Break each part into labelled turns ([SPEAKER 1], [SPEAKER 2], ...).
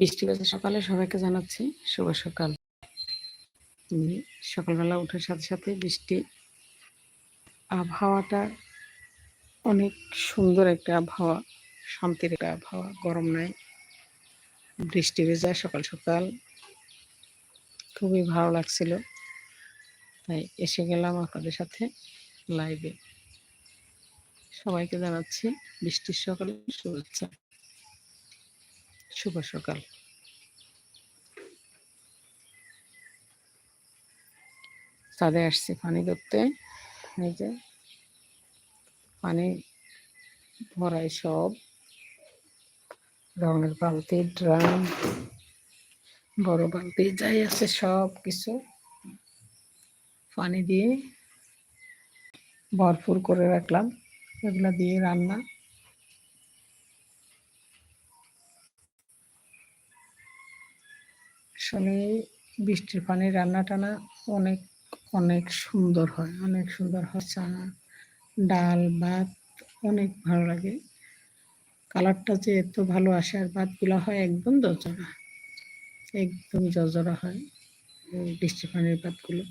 [SPEAKER 1] বৃষ্টি বাজে সকালে, সবাইকে জানাচ্ছি শুভ সকাল। সকালবেলা ওঠার সাথে সাথে বৃষ্টি আবহাওয়াটা অনেক সুন্দর একটা আবহাওয়া, শান্তির একটা আবহাওয়া, গরম নাই। বৃষ্টি ভেজা সকাল সকাল, খুবই ভালো লাগছিল। তাই এসে গেলাম আপনাদের সাথে লাইভে সবাইকে জানাচ্ছি বৃষ্টির সকালে শুভেচ্ছা। শুভ সকাল। ছাদে আসছি পানি ধরতে। এই যে পানি ভরাই সব। রঙের বালতি, ড্রাম, বড় বালতি, যাই আছে সব কিছু। পানি দিয়ে ভরপুর করে রাখলাম। এগুলা দিয়ে রান্না। আসলে বৃষ্টির পানি রান্না টানা অনেক অনেক সুন্দর হয়, অনেক সুন্দর হয়। চানা, ডাল, ভাত অনেক ভালো লাগে। কালারটা যে এত ভালো আসে আর ভাতগুলো হয় একদম জজরা একদম জজরা হয় বৃষ্টি পানির ভাতগুলো।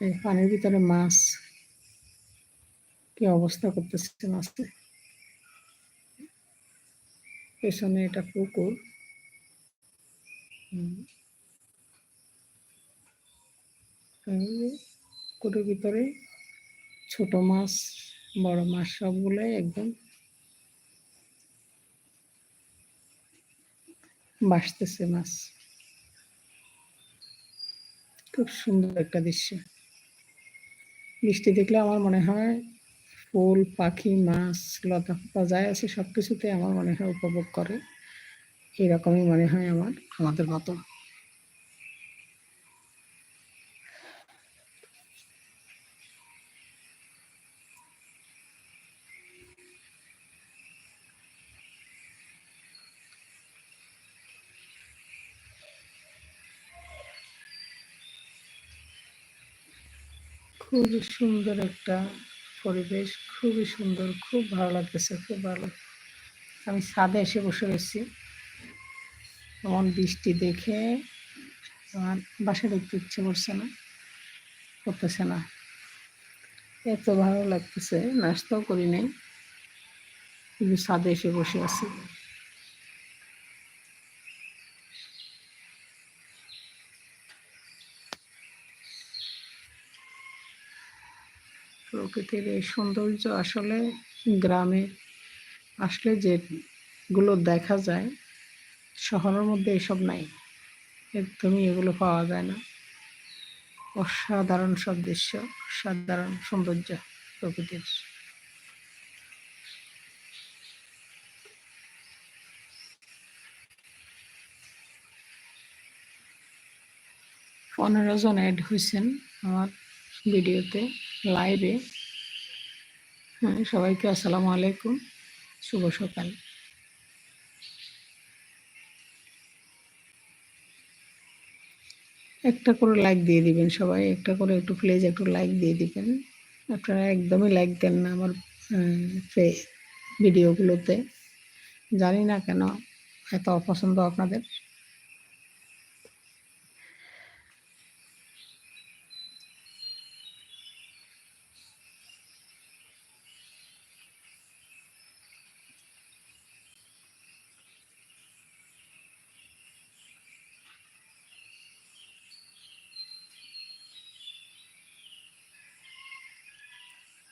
[SPEAKER 1] এই পানির ভিতরে মাছ, কি অবস্থা করতেছে মাছটা? পেছনে এটা পুকুর। পুকুরের ভিতরে ছোট মাছ, বড় মাছ সবগুলোই একদম ভাসতেছে মাছ। খুব সুন্দর একটা দৃশ্য। বৃষ্টি দেখলে আমার মনে হয় ফুল, পাখি, মাছ, লতা পাতা যায় আছে সব কিছুতে আমার মনে হয় উপভোগ করে। এরকমই মনে হয় আমার, আমাদের মতো। খুবই সুন্দর একটা পরিবেশ, খুবই সুন্দর, খুব ভালো লাগতেছে, খুব ভালো। আমি ছাদে এসে বসে রয়েছি। এমন বৃষ্টি দেখে আমার বাসায় দেখতে ইচ্ছে করছে না, করতেছে না। এত ভালো লাগতেছে, নাস্তাও করি নাই কিন্তু ছাদে এসে বসে আছি। প্রকৃতির এই সৌন্দর্য আসলে গ্রামে আসলে যেগুলো দেখা যায় শহরের মধ্যে এসব নাই। একদমই এগুলো পাওয়া যায় না। অসাধারণ সব দৃশ্য সাধারণ সৌন্দর্য প্রকৃতির। পনেরো জন অ্যাড হয়েছেন আমার ভিডিওতে লাইভে হ্যাঁ সবাইকে আসসালামু আলাইকুম। শুভ সকাল। একটা করে লাইক দিয়ে দিবেন সবাই, একটা করে একটু প্লিজ একটু লাইক দিয়ে দিবেন। আপনারা একদমই লাইক দেন না আমার ভিডিওগুলোতে জানি না কেন, এত অপছন্দ আপনাদের।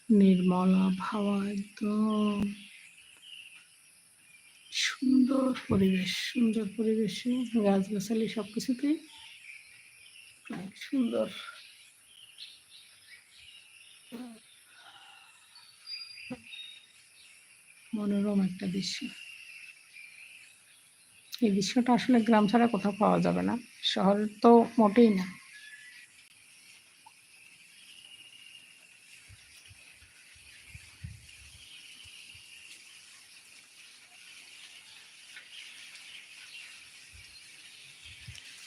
[SPEAKER 1] নির্মল আবহাওয়া একদম। সুন্দর পরিবেশ, সুন্দর পরিবেশে, গাছগাছালি সব কিছুতে সুন্দর। মনোরম একটা দৃশ্য। এই দৃশ্যটা আসলে গ্রাম ছাড়া কোথাও পাওয়া যাবে না। শহর তো মোটেই না।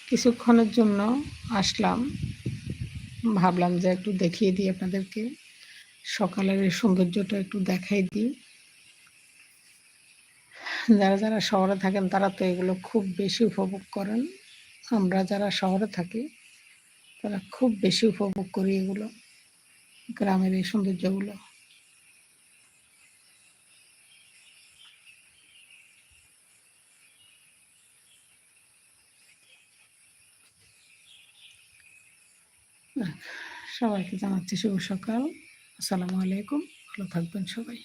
[SPEAKER 1] কিছুক্ষণের জন্য আসলাম। ভাবলাম যে একটু দেখিয়ে দিই আপনাদেরকে। সকালের এই সৌন্দর্যটা একটু দেখাই দিই। যারা যারা শহরে থাকেন, তারা তো এগুলো খুব বেশি উপভোগ করেন। আমরা যারা শহরে থাকি, তারা খুব বেশি উপভোগ করি এগুলো, গ্রামের এই সৌন্দর্যগুলো। সবাইকে জানাচ্ছি শুভ সকাল। আসসালামু আলাইকুম। ভালো থাকবেন সবাই।